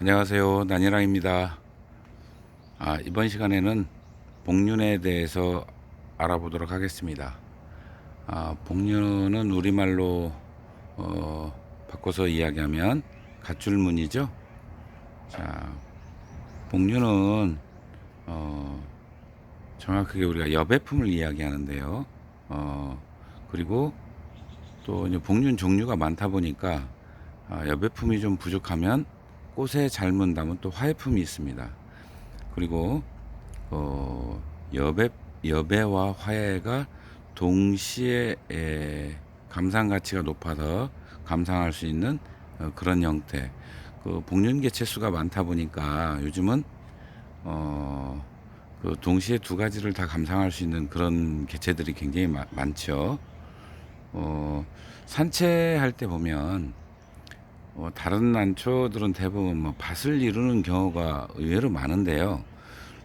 안녕하세요. 난이랑입니다. 아, 이번 시간에는 복륜에 대해서 알아보도록 하겠습니다. 아, 복륜은 우리말로 어, 바꿔서 이야기하면 갓줄문이죠. 자, 복륜은 어, 정확하게 우리가 여배품을 이야기하는데요. 어, 그리고 또 복륜 종류가 많다 보니까 아, 여배품이 좀 부족하면 꽃에 잘 문다면 또 화해품이 있습니다. 그리고 어, 여배 여배와 화해가 동시에 에, 감상 가치가 높아서 감상할 수 있는 어, 그런 형태. 그 복륜 개체 수가 많다 보니까 요즘은 어, 그 동시에 두 가지를 다 감상할 수 있는 그런 개체들이 굉장히 마- 많죠. 어, 산채할 때 보면 어, 다른 난초들은 대부분 뭐 밭을 이루는 경우가 의외로 많은데요.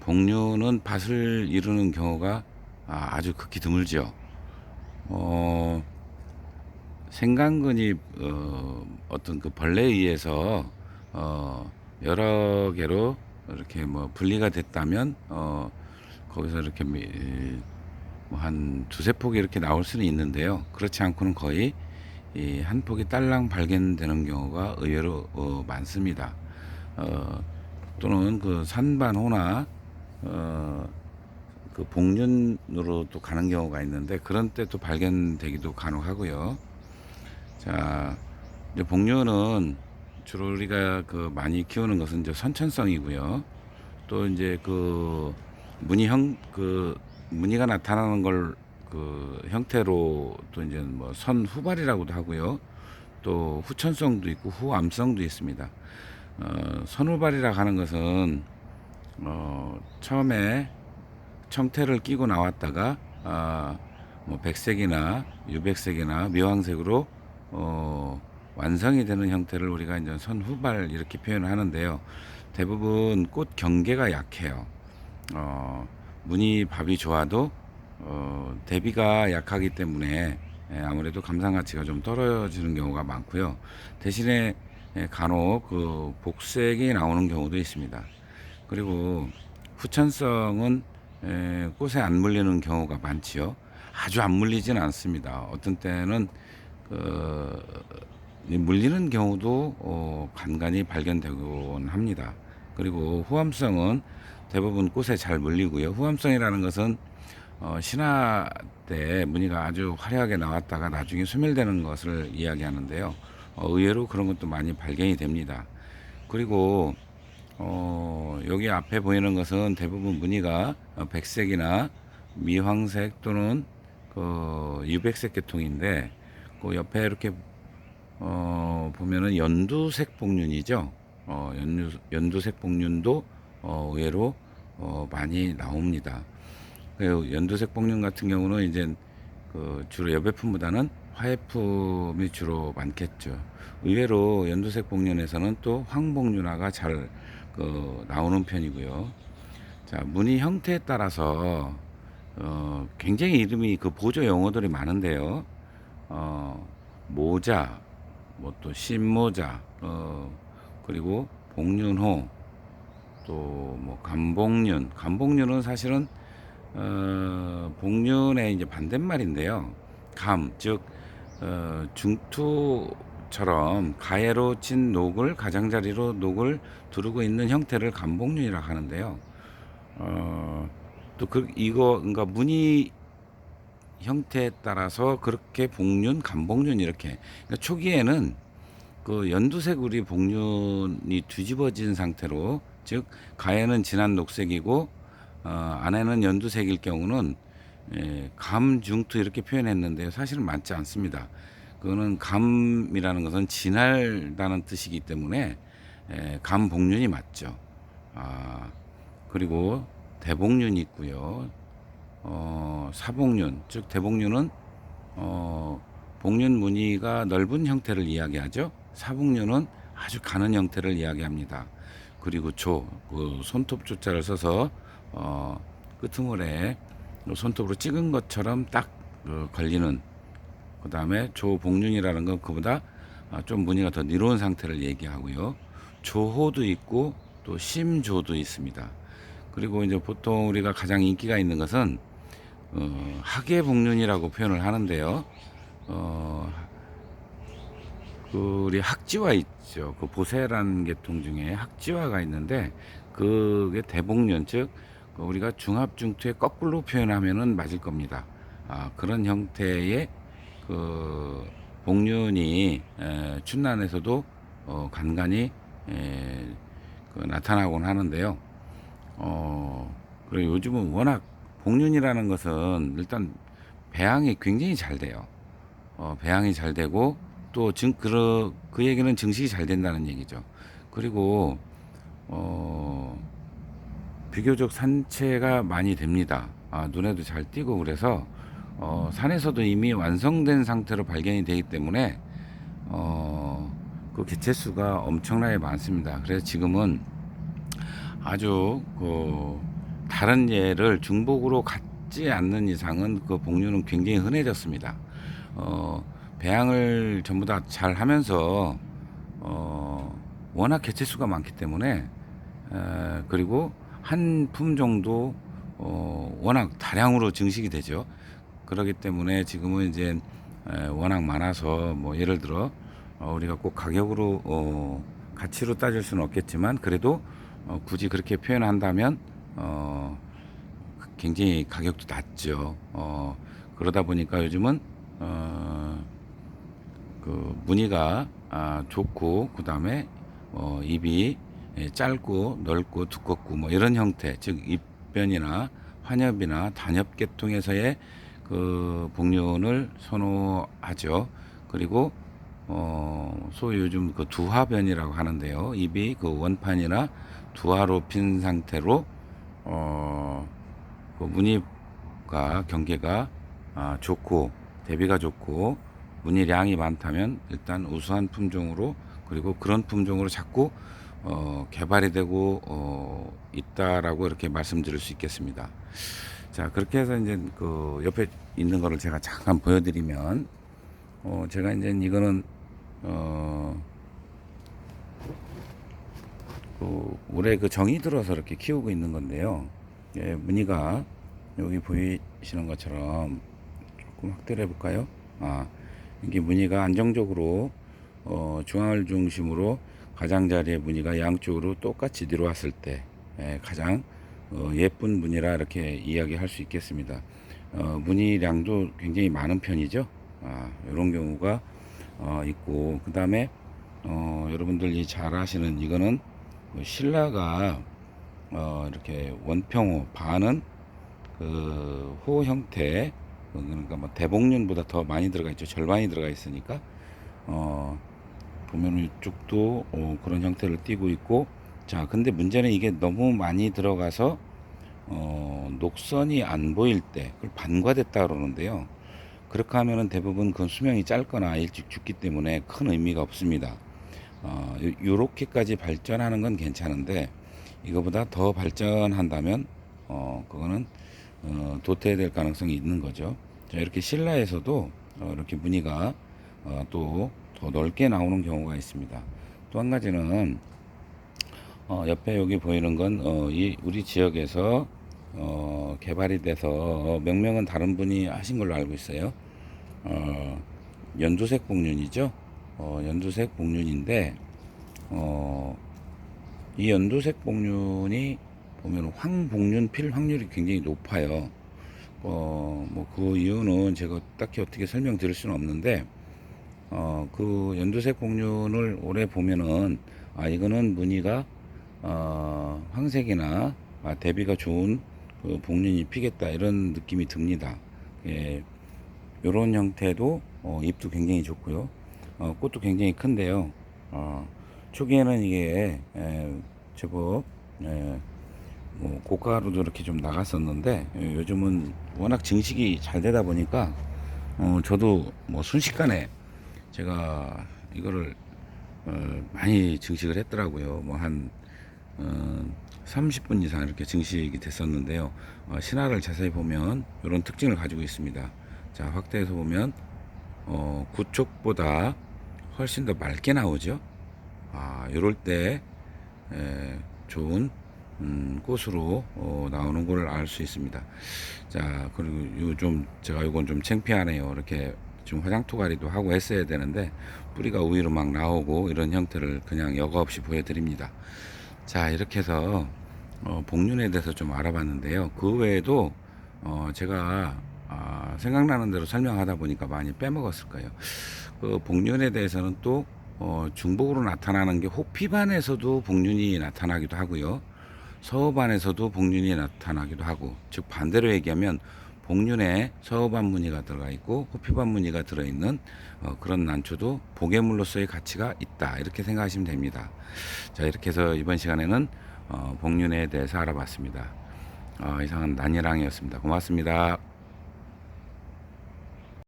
복류는 밭을 이루는 경우가 아, 아주 극히 드물죠. 어, 생강근이 어, 어떤 그 벌레에 의해서 어, 여러 개로 이렇게 뭐 분리가 됐다면 어, 거기서 이렇게 뭐 한 두세 폭이 이렇게 나올 수는 있는데요. 그렇지 않고는 거의 이 한 폭이 딸랑 발견되는 경우가 의외로 어, 많습니다. 어, 또는 그 산반호나 어, 그 복륜으로 또 가는 경우가 있는데 그런 때 또 발견되기도 간혹 하고요. 자, 이제 복륜은 주로 우리가 그 많이 키우는 것은 이제 선천성이고요. 또 이제 그 무늬형 그 무늬가 나타나는 걸 그 형태로 또 이제 뭐 선 후발이라고도 하고요. 또 후천성도 있고 후암성도 있습니다. 어, 선후발이라 하는 것은 어, 처음에 청태를 끼고 나왔다가 아, 뭐 백색이나 유백색이나 묘황색으로 어, 완성이 되는 형태를 우리가 이제 선후발 이렇게 표현을 하는데요. 대부분 꽃 경계가 약해요. 어, 무늬 밥이 좋아도 어, 대비가 약하기 때문에 예, 아무래도 감상 가치가 좀 떨어지는 경우가 많고요. 대신에 예, 간혹 그 복색이 나오는 경우도 있습니다. 그리고 후천성은 에, 꽃에 안 물리는 경우가 많지요. 아주 안 물리진 않습니다. 어떤 때는 그, 이 물리는 경우도 어, 간간히 발견되곤 합니다. 그리고 후암성은 대부분 꽃에 잘 물리고요. 후암성이라는 것은 어, 신화 때 무늬가 아주 화려하게 나왔다가 나중에 소멸되는 것을 이야기하는데요. 어, 의외로 그런 것도 많이 발견이 됩니다. 그리고 어, 여기 앞에 보이는 것은 대부분 무늬가 어, 백색이나 미황색 또는 그 유백색 계통인데 그 옆에 이렇게 어, 보면은 연두색 복륜이죠. 어, 연두, 연두색 복륜도 어, 의외로 어, 많이 나옵니다. 그 연두색 복륜 같은 경우는 이제 그 주로 여배품보다는 화해품이 주로 많겠죠. 의외로 연두색 복륜에서는 또 황복륜화가 잘 그, 나오는 편이고요. 자, 무늬 형태에 따라서 어, 굉장히 이름이 그 보조 용어들이 많은데요. 어, 모자, 뭐 또 신모자, 어, 그리고 복륜호, 또뭐 감복륜. 감복륜은 사실은 어, 복륜의 이제 반대말인데요. 감, 즉 어, 중투처럼 가해로 친 녹을 가장자리로 녹을 두르고 있는 형태를 감복륜이라 하는데요. 어, 또 그 이거 그러니까 무늬 형태에 따라서 그렇게 복륜, 감복륜 이렇게 그러니까 초기에는 그 연두색 우리 복륜이 뒤집어진 상태로 즉 가해는 진한 녹색이고 어, 안에는 연두색일 경우는 예, 감중투 이렇게 표현했는데요. 사실은 맞지 않습니다. 그거는 감이라는 것은 진하다는 뜻이기 때문에 예, 감복륜이 맞죠. 아, 그리고 대복륜이 있고요. 어, 사복륜, 즉 대복륜은 어, 복륜 무늬가 넓은 형태를 이야기하죠. 사복륜은 아주 가는 형태를 이야기합니다. 그리고 조, 그 손톱 조자를 써서 어, 끄트물에 손톱으로 찍은 것처럼 딱 그, 걸리는 그 다음에 조복륜이라는 건 그보다 아, 좀 무늬가 더 니로운 상태를 얘기하고요. 조호도 있고 또 심조도 있습니다. 그리고 이제 보통 우리가 가장 인기가 있는 것은 어, 학예복륜이라고 표현을 하는데요. 어, 그 우리 학지화 있죠. 그 보세라는 계통 중에 학지화가 있는데 그게 대복륜 즉그 우리가 중합중투의 거꾸로 표현하면은 맞을 겁니다. 아, 그런 형태의 그 복륜이 에, 춘난에서도 어, 간간히 에, 그 나타나곤 하는데요. 어, 그리고 요즘은 워낙 복륜이라는 것은 일단 배양이 굉장히 잘 돼요. 어, 배양이 잘 되고 또 증, 그, 그 얘기는 증식이 잘 된다는 얘기죠. 그리고 어, 비교적 산채가 많이 됩니다. 아, 눈에도 잘 띄고 그래서 어, 산에서도 이미 완성된 상태로 발견이 되기 때문에 어, 그 개체 수가 엄청나게 많습니다. 그래서 지금은 아주 그 다른 예를 중복으로 갖지 않는 이상은 그 복류는 굉장히 흔해졌습니다. 어, 배양을 전부 다 잘 하면서 어, 워낙 개체 수가 많기 때문에 에, 그리고 한 품 정도 어, 워낙 다량으로 증식이 되죠. 그렇기 때문에 지금은 이제 에, 워낙 많아서 뭐 예를 들어 어, 우리가 꼭 가격으로 어, 가치로 따질 수는 없겠지만 그래도 어, 굳이 그렇게 표현한다면 어, 굉장히 가격도 낮죠. 어, 그러다 보니까 요즘은 어, 그 무늬가 아, 좋고 그 다음에 어, 입이 예, 짧고 넓고 두껍고 뭐 이런 형태 즉 입변이나 환엽이나 단엽 계통에서의 그 복륜을 선호하죠. 그리고 어, 소위 요즘 그 두화변이라고 하는데요. 입이 그 원판이나 두화로 핀 상태로 어, 그 무늬가 경계가 아, 좋고 대비가 좋고 무늬량이 많다면 일단 우수한 품종으로 그리고 그런 품종으로 자꾸 어, 개발이 되고 어, 있다라고 이렇게 말씀드릴 수 있겠습니다. 자 그렇게 해서 이제 그 옆에 있는 거를 제가 잠깐 보여드리면 어, 제가 이제 이거는 어, 그 올해 그 정이 들어서 이렇게 키우고 있는 건데요. 예, 무늬가 여기 보이시는 것처럼 조금 확대를 해볼까요? 아, 이게 무늬가 안정적으로 어, 중앙을 중심으로 가장자리의 무늬가 양쪽으로 똑같이 들어왔을 때 예, 가장 어, 예쁜 무늬라 이렇게 이야기할 수 있겠습니다. 어, 무늬량도 굉장히 많은 편이죠. 아, 이런 경우가 어, 있고 그 다음에 어, 여러분들이 잘 아시는 이거는 그 신라가 어, 이렇게 원평호 반은 그 호 형태 그러니까 뭐 대복륜보다 더 많이 들어가 있죠 절반이 들어가 있으니까 어, 보면 이쪽도 어, 그런 형태를 띠고 있고. 자 근데 문제는 이게 너무 많이 들어가서 어, 녹선이 안 보일 때 그걸 반과됐다 그러는데요. 그렇게 하면은 대부분 그 수명이 짧거나 일찍 죽기 때문에 큰 의미가 없습니다. 어, 요- 요렇게까지 발전하는 건 괜찮은데 이거보다 더 발전한다면 어, 그거는 어, 도태될 가능성이 있는 거죠. 자, 이렇게 신라에서도 어, 이렇게 무늬가 어, 또 더 넓게 나오는 경우가 있습니다. 또 한 가지는 어, 옆에 여기 보이는 건 어, 이 우리 지역에서 어, 개발이 돼서 어, 명명은 다른 분이 하신 걸로 알고 있어요. 어, 연두색 복륜이죠. 어, 연두색 복륜인데 어, 이 연두색 복륜이 보면 황복륜 필 확률이 굉장히 높아요. 어, 뭐 그 이유는 제가 딱히 어떻게 설명드릴 수는 없는데 어, 그 연두색 복륜을 올해 보면은 아 이거는 무늬가 어, 황색이나 아, 대비가 좋은 그 복륜이 피겠다 이런 느낌이 듭니다. 예, 이런 형태도 어, 잎도 굉장히 좋고요. 어, 꽃도 굉장히 큰데요. 어, 초기에는 이게 에, 제법 에, 뭐 고가로도 이렇게 좀 나갔었는데 예, 요즘은 워낙 증식이 잘 되다 보니까 어, 저도 뭐 순식간에 제가 이거를 어, 많이 증식을 했더라고요. 뭐한 어, 30분 이상 이렇게 증식이 됐었는데요. 어, 신화를 자세히 보면 이런 특징을 가지고 있습니다. 자 확대해서 보면 어, 구촉보다 훨씬 더 맑게 나오죠. 아, 이럴 때 에, 좋은 음, 꽃으로 어, 나오는 걸 알 수 있습니다. 자 그리고 요 좀 제가 이건 좀 창피하네요. 이렇게 지금 화장 토가리도 하고 했어야 되는데 뿌리가 우위로 막 나오고 이런 형태를 그냥 여과 없이 보여드립니다. 자 이렇게 해서 어, 복륜에 대해서 좀 알아봤는데요. 그 외에도 어, 제가 아, 생각나는 대로 설명하다 보니까 많이 빼먹었을 거예요. 그 복륜에 대해서는 또 어, 중복으로 나타나는 게 호피반에서도 복륜이 나타나기도 하고요. 서어반에서도 복륜이 나타나기도 하고, 즉 반대로 얘기하면 복륜에 서어반 무늬가 들어가 있고 호피반 무늬가 들어있는 어, 그런 난초도 복예물로서의 가치가 있다 이렇게 생각하시면 됩니다. 자 이렇게 해서 이번 시간에는 어, 복륜에 대해서 알아봤습니다. 어, 이상은 난이랑이었습니다. 고맙습니다.